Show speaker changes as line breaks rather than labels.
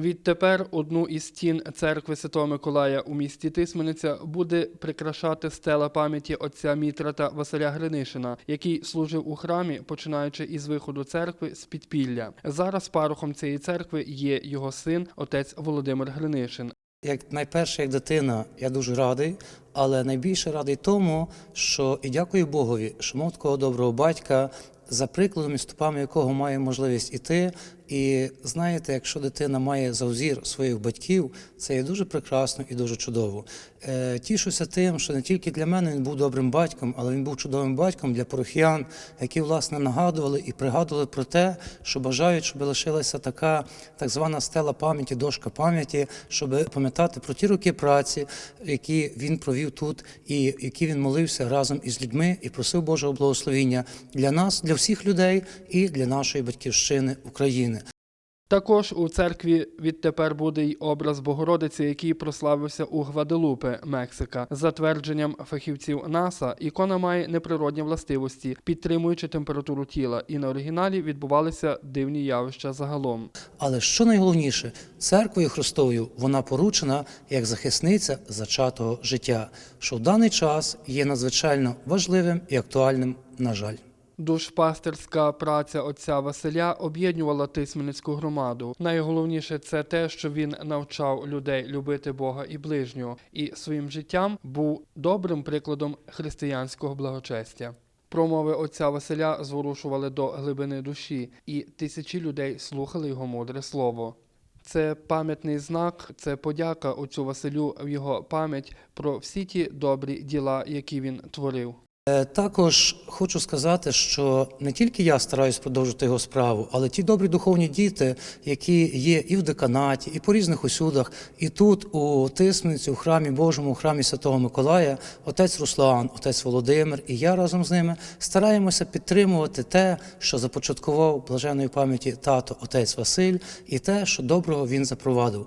Відтепер одну із стін церкви Святого Миколая у місті Тисмениця буде прикрашати стела пам'яті отця Мітрата Василя Гринишина, який служив у храмі, починаючи із виходу церкви з підпілля. Зараз парохом цієї церкви є його син, отець Володимир Гринишин.
Як найперше, як дитина, я дуже радий, але найбільше радий тому, що і дякую Богові, що мав такого доброго батька, за прикладом і стопами якого має можливість іти. І знаєте, якщо дитина має завзір своїх батьків, це є дуже прекрасно і дуже чудово. Е, тішуся тим, що не тільки для мене він був добрим батьком, але він був чудовим батьком для порохіян, які власне нагадували і пригадували про те, що бажають, щоб лишилася така так звана стела пам'яті, дошка пам'яті, щоб пам'ятати про ті роки праці, які він провів тут, і які він молився разом із людьми і просив Божого благословіння для нас, для всіх людей і для нашої батьківщини України.
Також у церкві відтепер буде й образ Богородиці, який прославився у Гваделупе, Мексика. За твердженням фахівців НАСА, ікона має неприродні властивості, підтримуючи температуру тіла, і на оригіналі відбувалися дивні явища загалом.
Але що найголовніше, церквою Христовою вона поручена як захисниця зачатого життя, що в даний час є надзвичайно важливим і актуальним, на жаль.
Душпастерська праця отця Василя об'єднувала Тисменницьку громаду. Найголовніше це те, що він навчав людей любити Бога і ближнього, і своїм життям був добрим прикладом християнського благочестя. Промови отця Василя зворушували до глибини душі, і тисячі людей слухали його мудре слово. Це пам'ятний знак, це подяка отцю Василю в його пам'ять про всі ті добрі діла, які він творив.
Е, Також хочу сказати, що не тільки я стараюсь продовжити його справу, але ті добрі духовні діти, які є і в деканаті, і по різних усюдах, і тут, у Тисмениці, у храмі Божому, у храмі Святого Миколая, отець Руслан, отець Володимир і я разом з ними стараємося підтримувати те, що започаткував блаженої пам'яті тато отець Василь, і те, що доброго він запровадив.